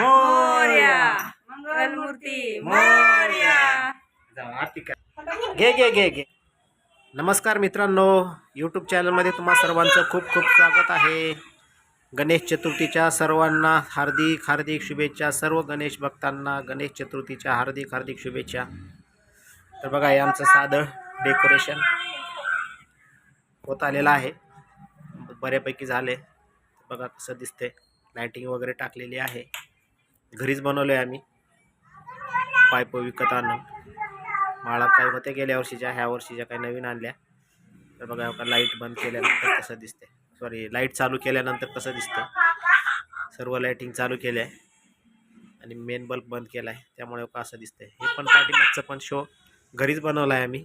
मोर्या. मंगलमूर्ती मोर्या. घे घे घे घे. नमस्कार मित्रांनो. यूट्यूब चॅनलमध्ये तुम्हा सर्वांचं खूप खूप स्वागत आहे. गणेश चतुर्थीच्या सर्वांना हार्दिक हार्दिक शुभेच्छा. सर्व गणेश भक्तांना गणेश चतुर्थीच्या हार्दिक हार्दिक शुभेच्छा. तर बघा हे आमचं साधं डेकोरेशन होत आलेलं आहे. बऱ्यापैकी झाले. बघा कसं दिसते लायटिंग वगैरे टाकलेली आहे. घरीच बनवलं आहे आम्ही. पाईप विकत आणून. माळा काय होते गेल्या वर्षीच्या ह्या वर्षीच्या काही नवीन आणल्या. तर बघा का लाइट बंद केल्यानंतर कसं दिसते सॉरी लाइट चालू केल्यानंतर कसं दिसतं सर्व लाईटिंग चालू केलं आहे आणि मेन बल्ब बंद केला आहे त्यामुळे का असं दिसतंय. हे पण पाठीमागचं पण शो घरीच बनवला आहे आम्ही.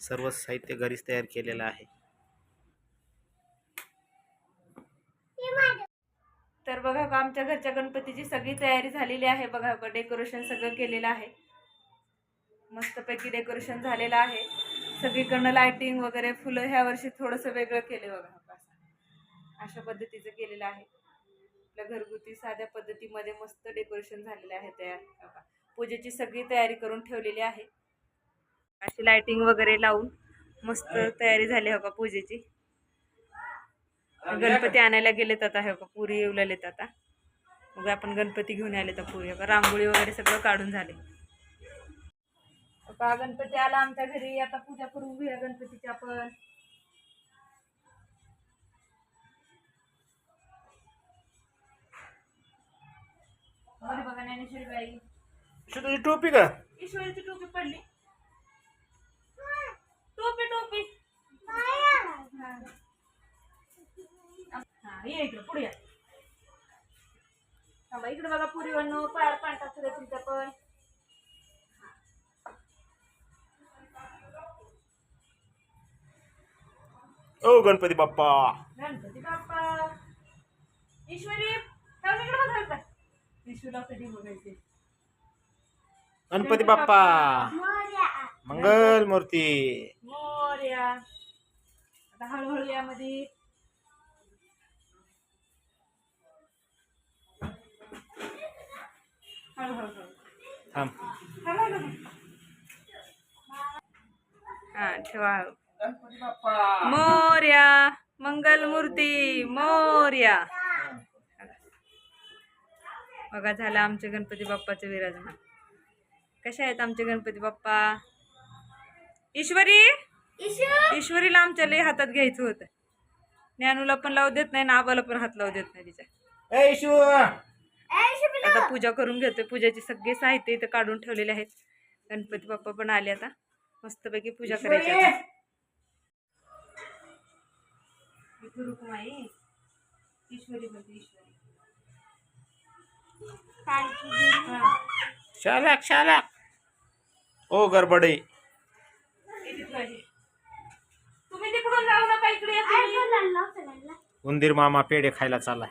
सर्व साहित्य घरीच तयार केलेलं आहे. तर बघा का आमच्या घरच्या गणपतीची सगळी तयारी झालेली आहे बघा का डेकोरेशन सगळं केलेलं आहे. मस्तपैकी डेकोरेशन झालेलं आहे. सगळीकडनं लायटिंग वगैरे फुलं ह्या वर्षी थोडंसं वेगळं केले बघा. अशा पद्धतीचं केलेलं आहे. आपल्या घरगुती साध्या पद्धतीमध्ये मस्त डेकोरेशन झालेलं आहे तयार. पूजेची सगळी तयारी करून ठेवलेली आहे. अशी लायटिंग वगैरे लावून मस्त तयारी झाली हो का पूजेची. गणपती आणायला गेलेत आता हे का पुरी येवलेत आता. मग आपण गणपती घेऊन आले तर पुरी. का रांगोळी वगैरे सगळं काढून झाले. का गणपती आला आमच्या घरी. आता पूजा करून घेऊया गणपतीची आपण. बघा ज्ञानेश्वरी बाई तुझी टोपी का? ईश्वरीची टोपी पडली. ये इकडं पुढे या थांबा इकडे बघा पुरी वर्ण पायार पांढरा सुद्धा तुमच्या पण ओ गणपती बाप्पा गणपती बाप्पा ईश्वरी थांब इकडे बघा इकडं. ईश्वरीला कधी बघायचे गणपती बाप्पा मंगल मूर्ती मोर्या आता हळूहळू यामध्ये थांब. हा ठेवा. मोर्या मंगलमूर्ती मोर्या. बघा झालं आमचे गणपती बाप्पाचे विराजमान. कसे आहेत आमचे गणपती बाप्पा? ईश्वरी? ईश्वरीला आमच्या लय हातात घ्यायचं होतं. ज्ञानूला पण लावू देत नाही ना आबाला पण हात लावू देत नाही तिच्या. ए इशू आता पूजा करून घेतोय. पूजाचे सगळे साहित्य इथं काढून ठेवलेले आहेत. गणपती बाप्पा पण आले आता. मस्तपैकी पूजा करायची आता. इथं रुक्माई ईश्वरी बोलते ईश्वरी. हा. शालाक शालाक. ओ गडबडे. इथे ठेवायची. तुम्ही तिकडून जाऊ नका इकडे या तुम्ही. उंदीर मामा पेढे खायला चालाय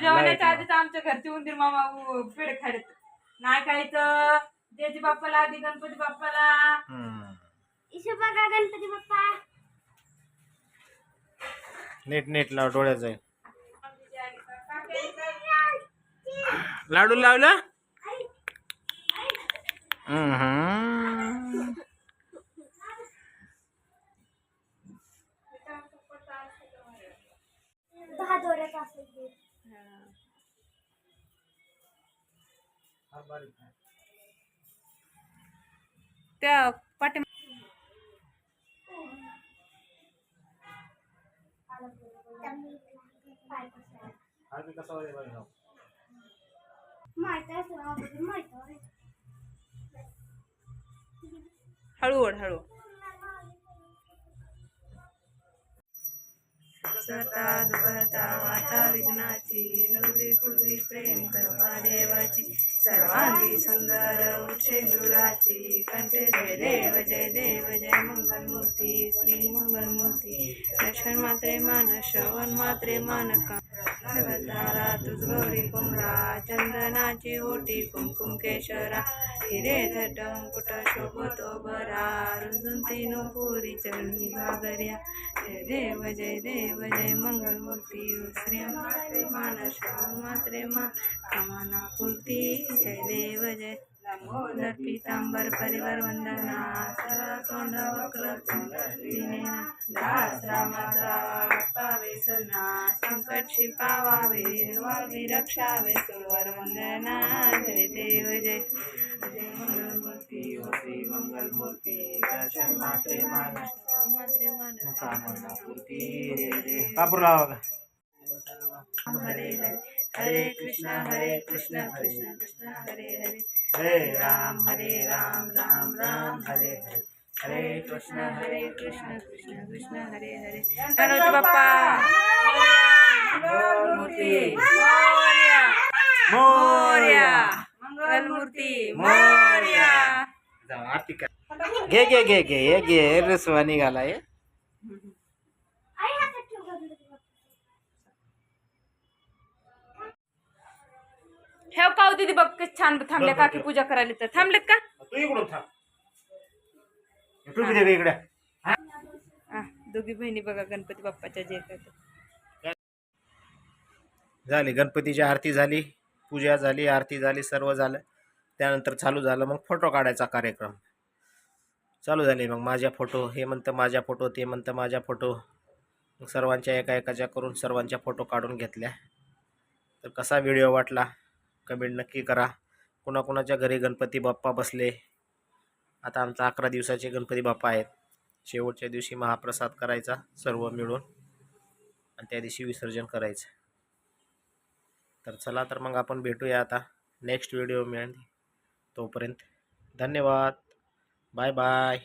पूजा होण्याच्या आधीच आमच्या घरचे उंदीर मामा पेढे खायला नाही खायचं देजी बाप्पाला आधी गणपती बाप्पाला हम्म. बघा गणपती बाप्पा नीट नीट लाव डोळ्यात जाईल लाडू लावला हम्म. दहा दोऱ्याचा असेल. त्या पाठी माहिती आहे हळू ओढ दुखता वाटा विघ्नाची. नवरी पूर्वी प्रेम करपा देवाची. सर्वांगी सुंदर उच्छेंदुराची कंठे जय देव जय देव जय मंगलमूर्ती. श्री मंगलमूर्ती. दर्शन मात्रे मान श्रवण मात्रे मानका. का तुझ गौरी कुमरा चंदनाची ओटी कुमकुम केशरा हिरे झटम कुट शोभतो बरा रुजून तीन पुरी चरणी घागर्या जय देव जय देव जय मंगलमूर्ती श्री अंबाबाई. मान श्रावण मात्रे मा कामना कुलती जय देव जय लंबोदर पितांबर परिवार वंदना सरळ तोंड वक्र तोंड दास रामाचा सना संकट शिपावावे निर्वावी रक्षावे सुरवर वंदना. जय देव जय जय मंगलमूर्ती ओ श्री मंगलमूर्ती. दर्शन मात्रे मान श्रावण मात्रे मान कामना पूर्ती. जय जय कापूर लावा का हरे हरे. हरे कृष्ण हरे कृष्ण कृष्ण कृष्ण हरे हरे. हरे राम हरे राम राम राम हरे हरे. हरे कृष्ण हरे कृष्ण कृष्ण कृष्ण हरे हरे। गणपती बाप्पा मूर्ती। मोर्या। मोर्या। मंगलमूर्ती। मोर्या। जाऊ, आरती कर घे घे घे घे हे घे रसवा निघाला हे ठेव काऊ दिदी बघ छान थांबल्या काकी पूजा करायला तर. थांबलेत का? तू इकडून थांब. तू इकडे. हा, दोघी बहिणी बघा गणपती बाप्पाच्या जे करतात झाली गणपतीची आरती झाली पूजा झाली आरती झाली सर्व झालं. त्यानंतर चालू झालं मग फोटो काढायचा कार्यक्रम. चालू झाले मग माझ्या फोटो हे म्हणतं माझ्या फोटो ते म्हणतं माझ्या फोटो. मग सर्वांच्या एका एकाच्या करून सर्वांच्या फोटो काढून घेतल्या. तर कसा व्हिडिओ वाटला? कमेंट नक्की करा. कुणाकुणाच्या घरी गणपती बाप्पा बसले? आता आमचा अकरा दिवसाचे गणपती बाप्पा आहेत. शेवटच्या दिवशी महाप्रसाद करायचा सर्व मिळून आणि त्या दिवशी विसर्जन करायचं. तर चला तर मग आपण भेटूया आता नेक्स्ट व्हिडिओ मिळेल तोपर्यंत धन्यवाद. Bye bye